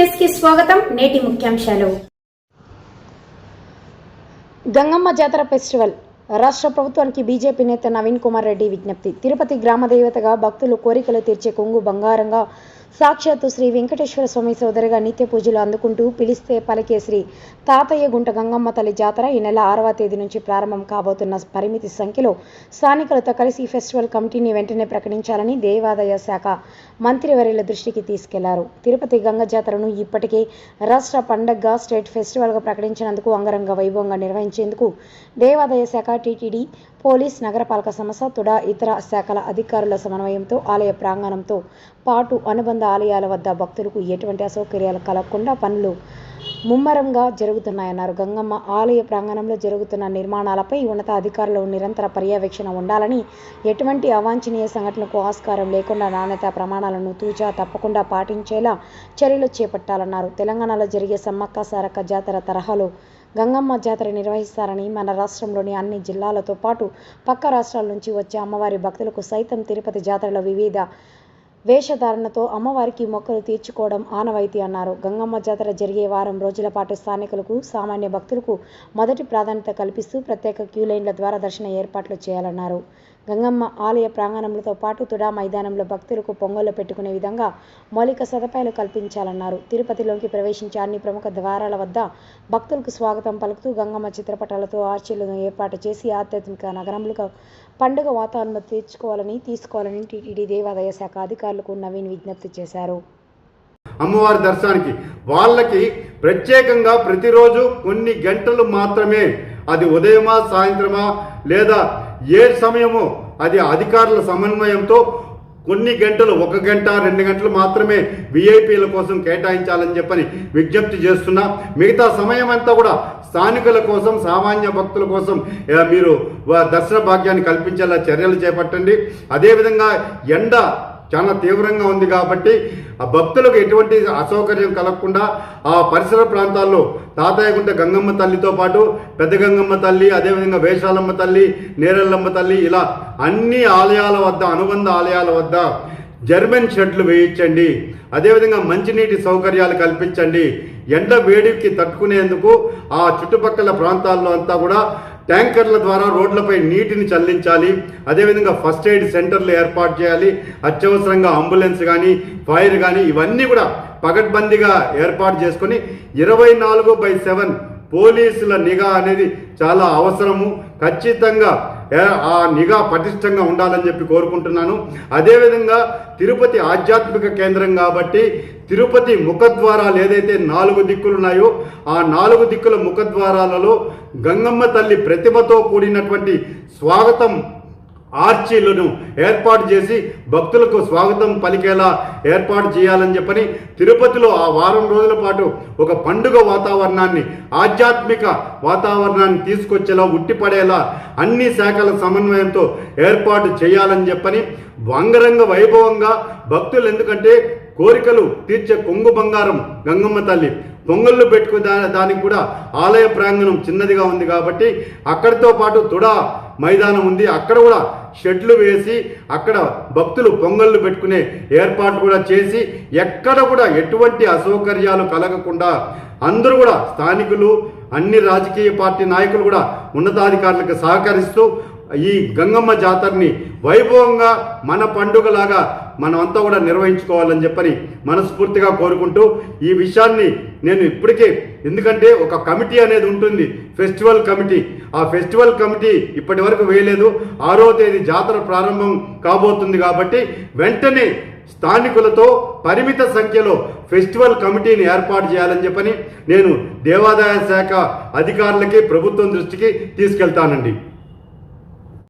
కి స్వాగతం నేటి ముఖ్యాంశాలు. గంగమ్మ జాతర ఫెస్టివల్. రాష్ట్ర ప్రభుత్వానికి బీజేపీ నేత నవీన్ కుమార్ రెడ్డి విజ్ఞప్తి. తిరుపతి గ్రామ దేవతగా భక్తులు కోరికలు తీర్చే కొంగు బంగారంగా సాక్షాత్తు శ్రీ వెంకటేశ్వర స్వామి సోదరిగా నిత్య పూజలు అందుకుంటూ పిలిస్తే పలికే శ్రీ తాతయ్య గుంట గంగమ్మ తల్లి జాతర ఈ నెల ఆరవ తేదీ నుంచి ప్రారంభం కాబోతున్న పరిమితి సంఖ్యలో స్థానికులతో కలిసి ఫెస్టివల్ కమిటీని వెంటనే ప్రకటించాలని దేవాదాయ శాఖ మంత్రివర్యుల దృష్టికి తీసుకెళ్ళారు. తిరుపతి గంగ జాతరను ఇప్పటికే రాష్ట్ర పండగగా స్టేట్ ఫెస్టివల్గా ప్రకటించినందుకు అంగరంగ వైభవంగా నిర్వహించేందుకు దేవాదాయ శాఖ టీటీడీ పోలీస్ నగరపాలక సంస్థ తుడా ఇతర శాఖల అధికారుల సమన్వయంతో ఆలయ ప్రాంగణంతో పాటు అనుబంధ ఆలయాల వద్ద భక్తులకు ఎటువంటి అసౌకర్యాలు కలగకుండా పనులు ముమ్మరంగా జరుగుతున్నాయన్నారు. గంగమ్మ ఆలయ ప్రాంగణంలో జరుగుతున్న నిర్మాణాలపై ఉన్నత అధికారులు నిరంతర పర్యవేక్షణ ఉండాలని ఎటువంటి అవాంఛనీయ సంఘటనకు ఆస్కారం లేకుండా నాణ్యత ప్రమాణాలను తూచా తప్పకుండా పాటించేలా చర్యలు చేపట్టాలన్నారు. తెలంగాణలో జరిగే సమ్మక్క సారక్క జాతర తరహాలో గంగమ్మ జాతర నిర్వహిస్తారని మన రాష్ట్రంలోని అన్ని జిల్లాలతో పాటు పక్క రాష్ట్రాల నుంచి వచ్చే అమ్మవారి భక్తులకు సైతం తిరుపతి జాతరలో వివిధ వేషధారణతో అమ్మవారికి మొక్కలు తీర్చుకోవడం ఆనవాయితీ అన్నారు. గంగమ్మ జాతర జరిగే వారం రోజుల పాటు స్థానికులకు సామాన్య భక్తులకు మొదటి ప్రాధాన్యత కల్పిస్తూ ప్రత్యేక క్యూలైన్ల ద్వారా దర్శన ఏర్పాట్లు చేయాలన్నారు. గంగమ్మ ఆలయ ప్రాంగణంతో పాటు తుడా మైదానంలో భక్తులకు పొంగళ్ళు పెట్టుకునే విధంగా మౌలిక సదుపాయాలు కల్పించాలన్నారు. తిరుపతిలోకి ప్రవేశించే అన్ని ప్రముఖ ద్వారాల వద్ద భక్తులకు స్వాగతం పలుకుతూ గంగమ్మ చిత్రపటాలతో ఆర్చీలను ఏర్పాటు చేసి ఆధ్యాత్మిక నగరంలో పండుగ వాతావరణం తీర్చుకోవాలని తీసుకోవాలని టీటీడీ దేవాదాయ శాఖ అధికారులకు నవీన్ విజ్ఞప్తి చేశారు. అమ్మవారి దర్శనానికి వాళ్ళకి ప్రత్యేకంగా ప్రతిరోజు కొన్ని గంటలు మాత్రమే. అది ఉదయమా సాయంత్రమా లేదా ఏ సమయమో అది అధికారుల సమన్వయంతో కొన్ని గంటలు ఒక గంట రెండు గంటలు మాత్రమే విఐపీల కోసం కేటాయించాలని చెప్పని విజ్ఞప్తి చేస్తున్నా. మిగతా సమయం అంతా కూడా స్థానికుల కోసం సామాన్య భక్తుల కోసం మీరు దర్శన భాగ్యాన్ని కల్పించేలా చర్యలు చేపట్టండి. అదేవిధంగా ఎండ చాలా తీవ్రంగా ఉంది కాబట్టి ఆ భక్తులకు ఎటువంటి అసౌకర్యం కలగకుండా ఆ పరిసర ప్రాంతాల్లో తాతయ్యగుంట గంగమ్మ తల్లితో పాటు పెద్ద గంగమ్మ తల్లి అదేవిధంగా వేషాలమ్మ తల్లి నేరల్లమ్మ తల్లి ఇలా అన్ని ఆలయాల వద్ద అనుబంధ ఆలయాల వద్ద జర్మన్ షెడ్లు వేయించండి. అదేవిధంగా మంచినీటి సౌకర్యాలు కల్పించండి. ఎండ వేడికి తట్టుకునేందుకు ఆ చుట్టుపక్కల ప్రాంతాల్లో అంతా కూడా ట్యాంకర్ల ద్వారా రోడ్లపై నీటిని చల్లించాలి. అదేవిధంగా ఫస్ట్ ఎయిడ్ సెంటర్లు ఏర్పాటు చేయాలి. అత్యవసరంగా అంబులెన్స్ కానీ ఫైర్ కానీ ఇవన్నీ కూడా పగడ్బందీగా ఏర్పాటు చేసుకొని ఇరవై నాలుగు బై సెవెన్ పోలీసుల నిఘా అనేది చాలా అవసరము. ఖచ్చితంగా ఆ నిఘా పటిష్టంగా ఉండాలని చెప్పి కోరుకుంటున్నాను. అదేవిధంగా తిరుపతి ఆధ్యాత్మిక కేంద్రం కాబట్టి తిరుపతి ముఖద్వారాలు ఏదైతే నాలుగు దిక్కులు ఉన్నాయో ఆ నాలుగు దిక్కుల ముఖద్వారాలలో గంగమ్మ తల్లి ప్రతిమతో కూడినటువంటి స్వాగతం ఆర్చీలను ఏర్పాటు చేసి భక్తులకు స్వాగతం పలికేలా ఏర్పాటు చేయాలని చెప్పని తిరుపతిలో ఆ వారం రోజుల పాటు ఒక పండుగ వాతావరణాన్ని ఆధ్యాత్మిక వాతావరణాన్ని తీసుకొచ్చేలా ఉట్టిపడేలా అన్ని శాఖల సమన్వయంతో ఏర్పాటు చేయాలని చెప్పని అంగరంగ వైభవంగా భక్తులు ఎందుకంటే కోరికలు తీర్చే కొంగు బంగారం గంగమ్మ తల్లి పొంగళ్ళు పెట్టుకునే దానికి కూడా ఆలయ ప్రాంగణం చిన్నదిగా ఉంది కాబట్టి అక్కడితో పాటు తుడా మైదానం ఉంది. అక్కడ కూడా షెడ్లు వేసి అక్కడ భక్తులు పొంగళ్ళు పెట్టుకునే ఏర్పాటు కూడా చేసి ఎక్కడ కూడా ఎటువంటి అసౌకర్యాలు కలగకుండా అందరూ కూడా స్థానికులు అన్ని రాజకీయ పార్టీ నాయకులు కూడా ఉన్నతాధికారులకు సహకరిస్తూ ఈ గంగమ్మ జాతరని వైభవంగా మన పండుగలాగా మనమంతా కూడా నిర్వహించుకోవాలని చెప్పని మనస్ఫూర్తిగా కోరుకుంటూ ఈ విషయాన్ని నేను ఇప్పటికే ఎందుకంటే ఒక కమిటీ అనేది ఉంటుంది ఫెస్టివల్ కమిటీ. ఆ ఫెస్టివల్ కమిటీ ఇప్పటి వరకు వేయలేదు. ఆరో తేదీ జాతర ప్రారంభం కాబోతుంది కాబట్టి వెంటనే స్థానికులతో పరిమిత సంఖ్యలో ఫెస్టివల్ కమిటీని ఏర్పాటు చేయాలని చెప్పని నేను దేవాదాయ శాఖ అధికారులకి ప్రభుత్వం దృష్టికి తీసుకెళ్తానండి.